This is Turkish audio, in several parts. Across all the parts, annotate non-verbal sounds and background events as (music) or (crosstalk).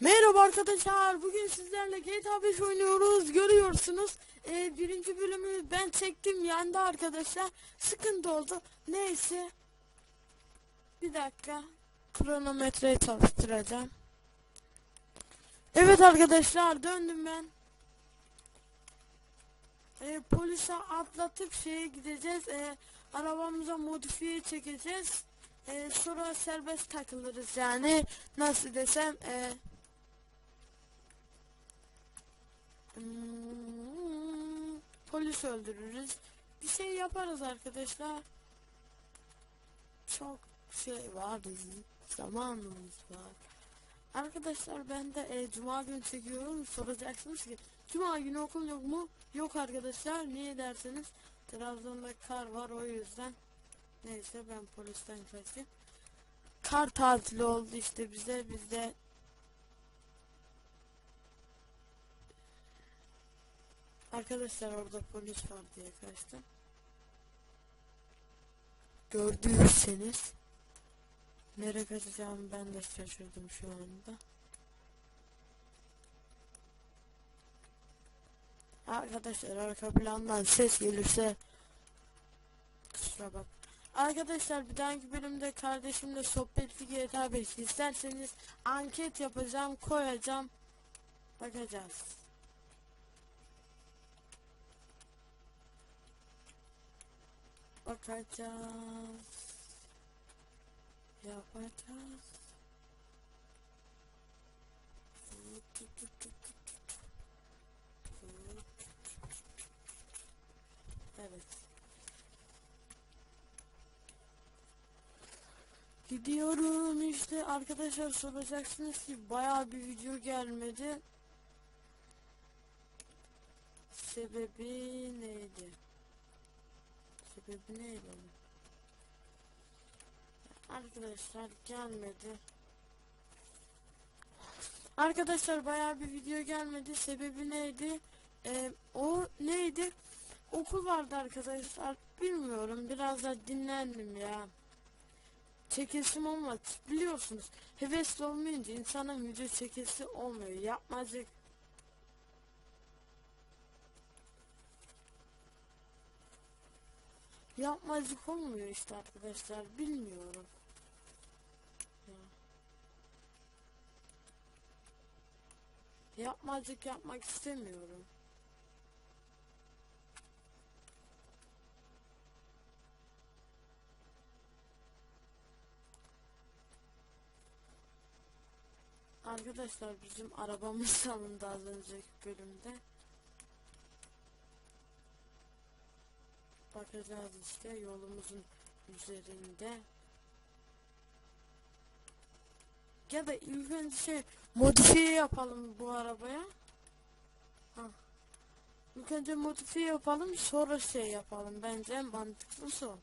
Merhaba arkadaşlar. Bugün sizlerle GTA 5 oynuyoruz. Görüyorsunuz. Ee, birinci bölümü ben çektim. Yandı arkadaşlar. Sıkıntı oldu. Neyse. Bir dakika. Kronometreyi çalıştıracağım. Evet arkadaşlar döndüm ben. Ee, polise atlatıp şeye gideceğiz. Ee, arabamıza modifiye çekeceğiz. Ee, sonra serbest takılırız yani. Nasıl desem. Ee, Hmm, polis öldürürüz. Bir şey yaparız arkadaşlar. Çok şey var. Zamanımız var. Arkadaşlar ben de e, cuma günü çekiyorum. Soracaksınız ki cuma günü okul yok mu? Yok arkadaşlar. Niye derseniz Trabzon'da kar var o yüzden. Neyse ben polisten kaçayım. Kar tatili oldu işte bize. Biz de Arkadaşlar orada polis var diye kaçtım. Gördüyseniz nereye kaçacağımı ben de şaşırdım şu anda. Arkadaşlar arka plandan ses gelirse kusura bak. Arkadaşlar bir dahaki bölümde kardeşimle sohbetli GTA 5 isterseniz anket yapacağım koyacağım bakacağız. Bakacağız. Yapacağız. Evet. Gidiyorum işte arkadaşlar soracaksınız ki bayağı bir video gelmedi. Sebebi neydi? Onun? Arkadaşlar gelmedi. Arkadaşlar bayağı bir video gelmedi. Sebebi neydi? Ee, o neydi? Okul vardı arkadaşlar. Bilmiyorum. Biraz da dinlendim ya. Çekesim olmadı. Biliyorsunuz. Hevesli olmayınca insanın video çekesi olmuyor. Yapmacık Yapmacık olmuyor işte arkadaşlar. Bilmiyorum. Ya. Yapmacık yapmak istemiyorum. Arkadaşlar bizim arabamız (laughs) alındı az önceki bölümde. Bakacağız işte yolumuzun üzerinde. Ya da ilk önce şey modifiye yapalım bu arabaya. Ha. İlk önce modifiye yapalım sonra şey yapalım. Bence en mantıklısı o.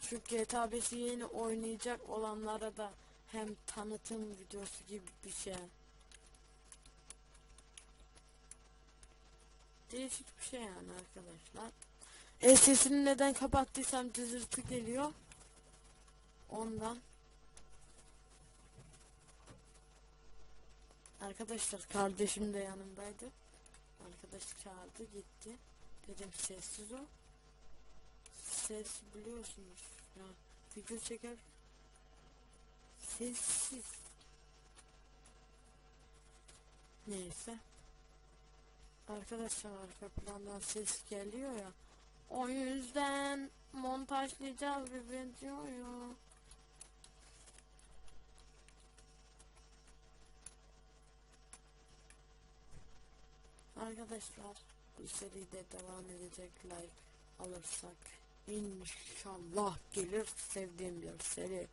Şu GTA 5'i yeni oynayacak olanlara da hem tanıtım videosu gibi bir şey. Değişik bir şey yani arkadaşlar. E sesini neden kapattıysam cızırtı geliyor. Ondan. Arkadaşlar kardeşim de yanımdaydı. Arkadaş çağırdı gitti. Dedim sessiz ol. Ses biliyorsunuz. Ya video çeker. Sessiz. Neyse. Arkadaşlar arka plandan ses geliyor ya. O yüzden montajlayacağız bir videoyu. Arkadaşlar bu seride devam edecek like alırsak inşallah gelir sevdiğim bir seri.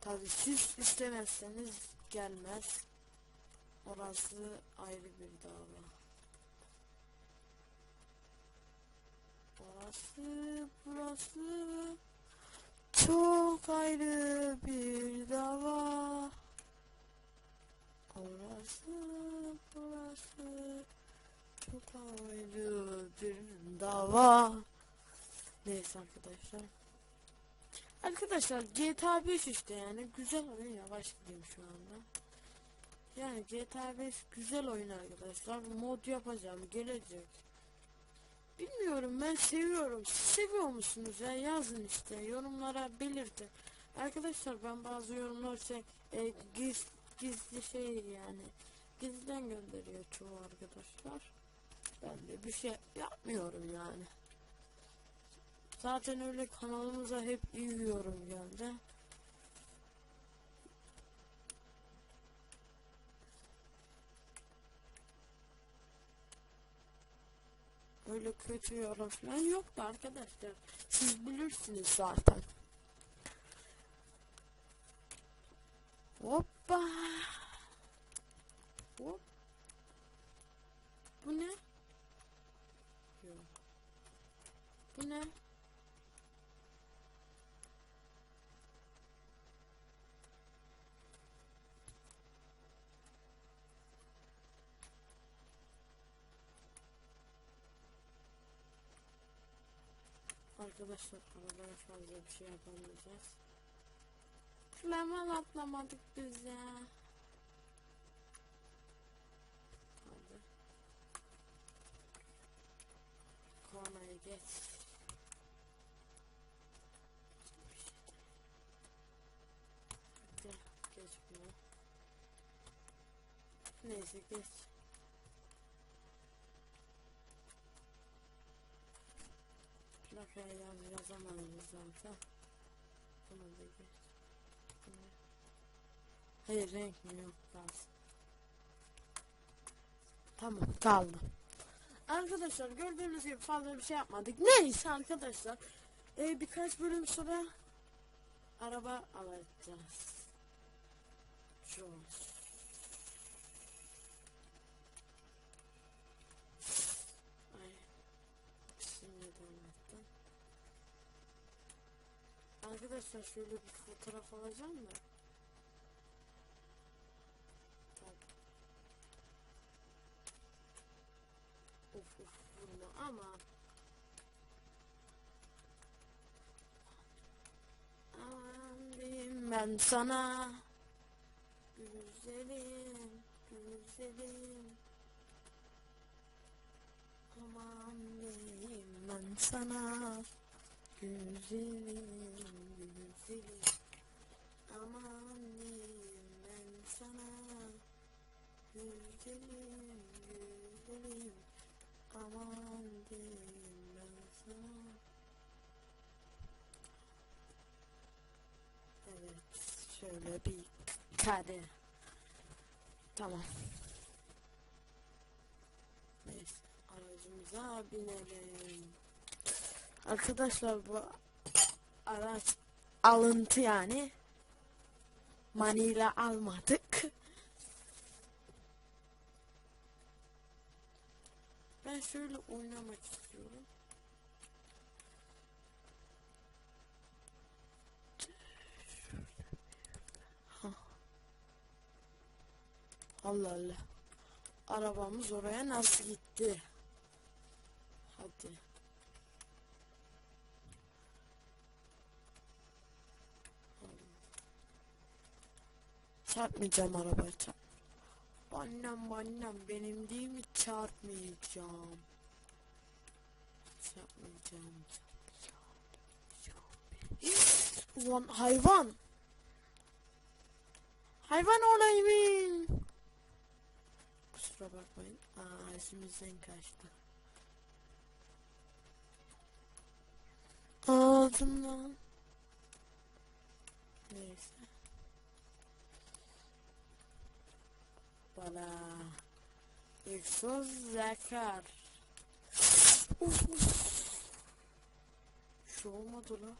Tabi siz istemezseniz gelmez. Orası ayrı bir dava. Burası, burası çok ayrı bir dava. Orası, burası çok ayrı bir dava. Neyse arkadaşlar. Arkadaşlar GTA 5 işte yani güzel oyun yavaş gideyim şu anda. Yani GTA 5 güzel oyun arkadaşlar. Mod yapacağım gelecek. Bilmiyorum ben seviyorum. Siz seviyor musunuz ya? Yazın işte yorumlara belirtin. Arkadaşlar ben bazı yorumlar şey e, giz, gizli şey yani gizliden gönderiyor çoğu arkadaşlar. Ben de bir şey yapmıyorum yani. Zaten öyle kanalımıza hep iyi yorum geldi. Öyle kötü yorum falan yoktu arkadaşlar. Siz bilirsiniz zaten. Hoppa. Hop. Bu ne? Yok. Bu ne? Arkadaşlar arabaya fazla bir şey yapamayacağız. Flaman atlamadık biz ya. Hadi. Kornayı geç. Hadi geç bunu. Neyse geç. Plakaya yaz yazamayız zaten. Bunu da geç. Hayır renk mi yok lazım. Tamam kaldı. Arkadaşlar gördüğünüz gibi fazla bir şey yapmadık. Neyse arkadaşlar. Ee, birkaç bölüm sonra araba alacağız. Jones. Ay. Şimdi de anlattım. Arkadaşlar şöyle bir fotoğraf alacağım da. Of of vurma ama. Aman diyeyim ben sana. Güzelim, güzelim. Aman diyeyim ben sana. Güzelim, güzelim. Aman ben sana. Güzelim, güzelim. Aman ben sana. Evet, şöyle bir kare. Tamam. Neyse, aracımıza binelim. Arkadaşlar bu araç alıntı yani. Manila almadık. Ben şöyle oynamak istiyorum. Allah Allah. Arabamız oraya nasıl gitti? Hadi. Çarpmayacağım arabaya çarp. Annem annem benim değil mi çarpmayacağım. Çarpmayacağım. çarpmayacağım. Ulan hayvan. Hayvan olayım. Kusura bakmayın. Aa izimizden kaçtı. Ağzımdan. Neyse. Bana egzoz yakar. Uf uf. Şu olmadı la.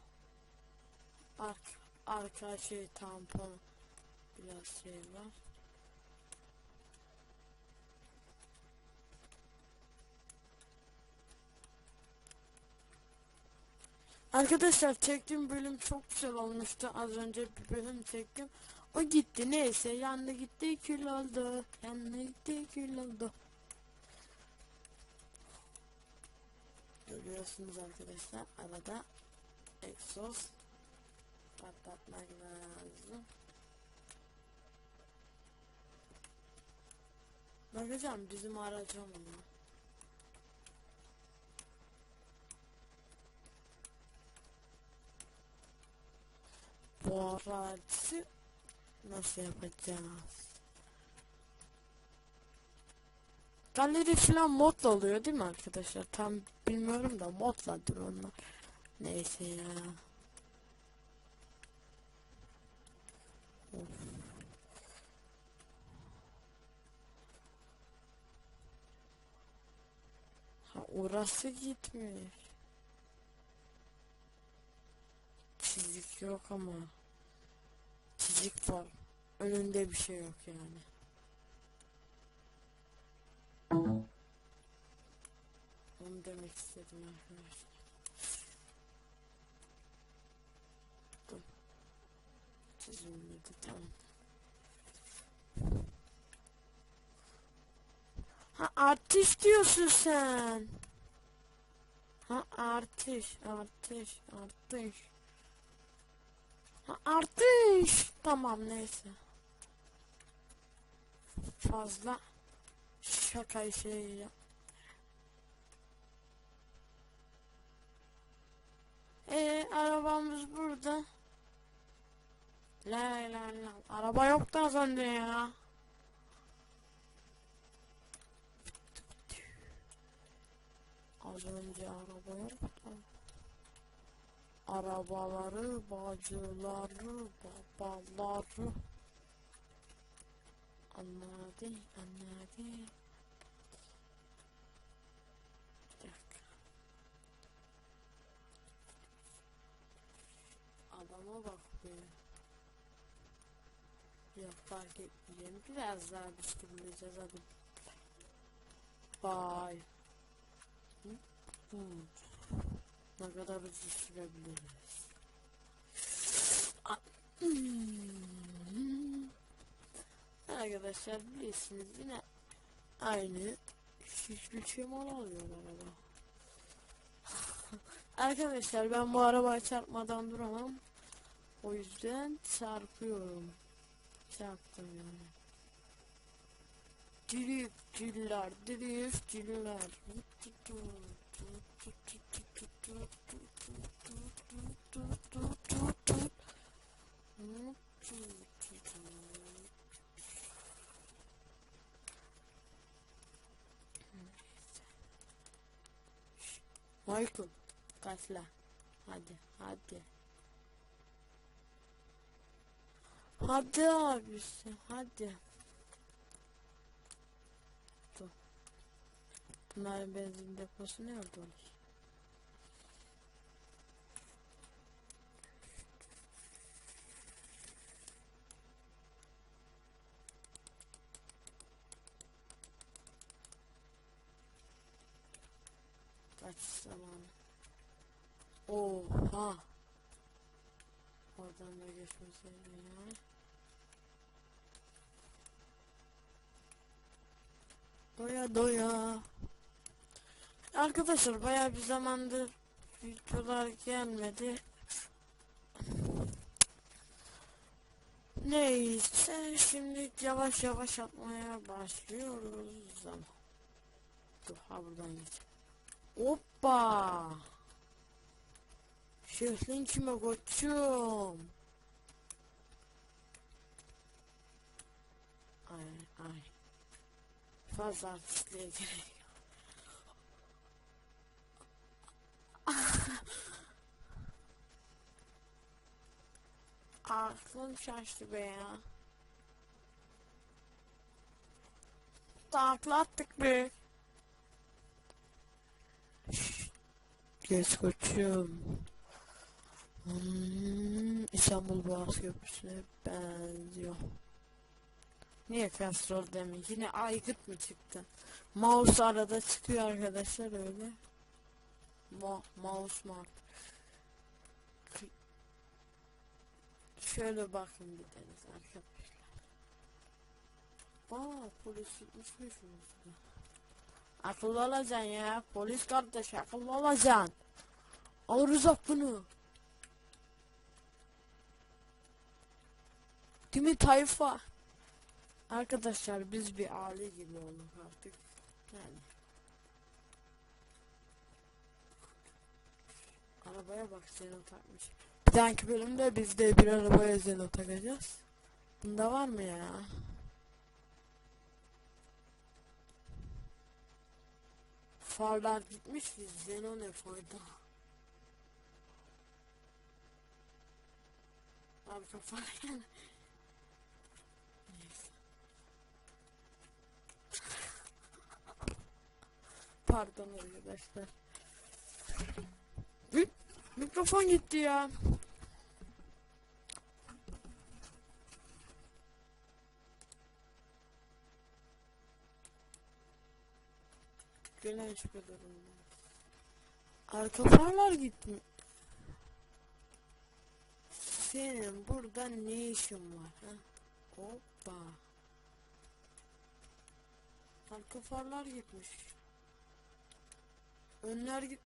Ark, arka şey tampon biraz şey var. Arkadaşlar çektiğim bölüm çok güzel olmuştu. Az önce bir bölüm çektim. O gitti neyse yandı gitti kül oldu. Yandı gitti kül oldu. Görüyorsunuz arkadaşlar arada egzoz patlatmak lazım. Bakacağım bizim araca mı? Bu aracı nasıl yapacağız? Galeri falan modla oluyor değil mi arkadaşlar? Tam bilmiyorum da modladır onlar. Neyse ya. Of. Ha orası gitmiş. Çizik yok ama. Çizik var. Önünde bir şey yok yani. Onu demek istedim arkadaşlar. Çizilmedi tamam. Ha artış diyorsun sen. Ha artış, artış, artış. Artış. Tamam neyse. Fazla şaka şey yap. Ee, arabamız burada. La la la. Araba yoktu az önce ya. Az önce araba yoktu. Arabaları, bacıları, babaları. Anladı, anladı. Bir dakika. Adama bak be. Yok fark etmeyeceğim. Biraz daha bisikleteceğiz hadi. Bye. Hı? Ne kadar hızlı sürebiliriz. A- Hmm. Arkadaşlar bilirsiniz yine aynı hiçbir mal alıyor araba. (laughs) Arkadaşlar ben bu arabaya çarpmadan duramam. O yüzden çarpıyorum. Çarptım yani. Drift ciller, drift ciller. Michael, kaçla. Hadi, hadi. Hadi abisi, hadi. Dur. Bunların benzin deposu nerede olur? Ya. Doya doya. Arkadaşlar bayağı bir zamandır videolar gelmedi. Neyse şimdi yavaş yavaş atmaya başlıyoruz ama. Ha buradan geç. Hoppa. Şehrin kime koçum? Ay ay. Fazla artistliğe gerek yok. (laughs) Aklım şaştı be ya. Takla attık be. Geç koçum. Hmm, İstanbul Boğaz Köprüsü'ne benziyor. Niye kastrol demek? Yine aygıt mı çıktı? Mouse arada çıkıyor arkadaşlar öyle. Mo mouse mark. Şöyle bakın bir deniz arkadaşlar. Aa polis gitmişmiş burada. Akıllı olacaksın ya. Polis kardeş akıllı olacaksın. Alırız bunu. Değil mi tayfa? Arkadaşlar biz bir aile gibi olduk artık. Yani. Arabaya bak Zeno takmış. Bir dahaki bölümde biz de bir arabaya Zeno takacağız. Bunda var mı ya? Farlar gitmiş ki Zeno ne fayda? Arka far (laughs) Pardon arkadaşlar. Mik- Mikrofon gitti ya. Gelen kadar olmaz. Arka farlar gitmi. Senin burada ne işin var ha? Hoppa. Arka farlar gitmiş. Önler git.